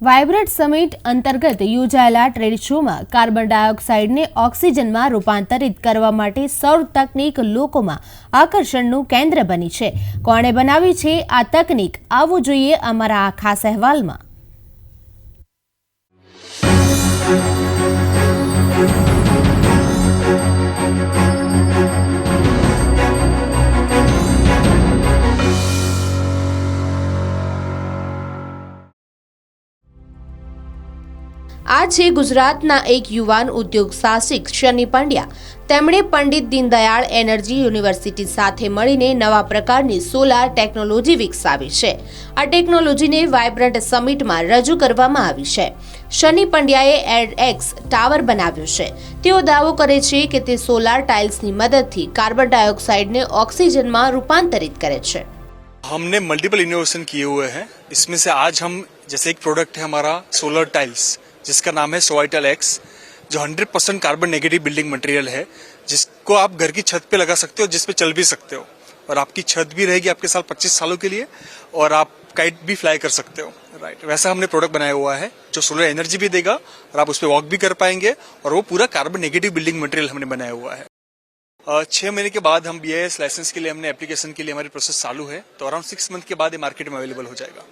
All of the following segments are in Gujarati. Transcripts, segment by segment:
વાઇબ્રન્ટ સમિટ અંતર્ગત યોજાયેલા ટ્રેડ શોમાં કાર્બન ડાયોક્સાઇડને ઓક્સિજનમાં રૂપાંતરિત કરવા માટે સૌર તકનીક લોકોમાં આકર્ષણનું કેન્દ્ર બની છે. કોણે બનાવી છે આ તકનીક? આવવું જોઈએ અમારા આ ખાસ અહેવાલમાં. આ છે ગુજરાતના એક યુવાન ઉદ્યોગ સાહસિક શનિ પંડ્યા તેમણે પંડિત દીનદયાળ એનર્જી યુનિવર્સિટી સાથે મળીને નવા પ્રકારની સોલાર ટેકનોલોજી વિકસાવી છે આ ટેકનોલોજીને વાઇબ્રન્ટ સમિટમાં રજૂ કરવામાં આવી છે શનિ પંડ્યાએ એડએક્સ ટાવર બનાવ્યો છે તેઓ દાવો કરે છે કે તે સોલાર ટાઇલ્સની મદદથી કાર્બન ડાયોક્સાઇડને ઓક્સિજનમાં રૂપાંતરિત કરે છે हमने मल्टीपल इनोवेशन किए हुए हैं इसमें से आज हम जैसे एक प्रोडक्ट है हमारा सोलर टाइल्स जिसका नाम है सोवाइटल एक्स जो 100% percent carbon negative building material है, जिसको आप घर की छत पे लगा सकते हो जिस पे चल भी सकते हो। और आपकी छत भी रहेगी आपके साल 25 सालों के लिए, और आप काइट भी फ्लाई कर सकते हो। राइट वैसा हमने प्रोडक्ट बनाया हुआ है, जो सोलर एनर्जी भी देगा, और आप उस पर वॉक भी कर पाएँगे, और वो पूरा कार्बन नेगेटिव बिल्डिंग मटेरियल हमने बनाया हुआ है। छह महीने के बाद हम बीएस लाइसेंस के लिए, हमने एप्लीकेशन के लिए हमारी प्रोसेस चालू है तो अराउंड सिक्स मंथ के बाद ये मार्केट में अवेलेबल हो जाएगा।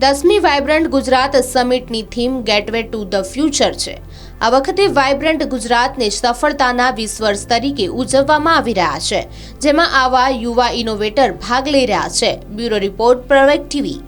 દસમી vibrant Gujarat સમિટની theme gateway to the future છે. આ વખતે વાઇબ્રન્ટ ગુજરાતને સફળતાના વીસ વર્ષ તરીકે ઉજવવામાં આવી રહ્યા છે, જેમાં આવા યુવા ઇનોવેટર ભાગ લઈ રહ્યા છે. બ્યુરો રિપોર્ટ પ્રવેક ટીવી.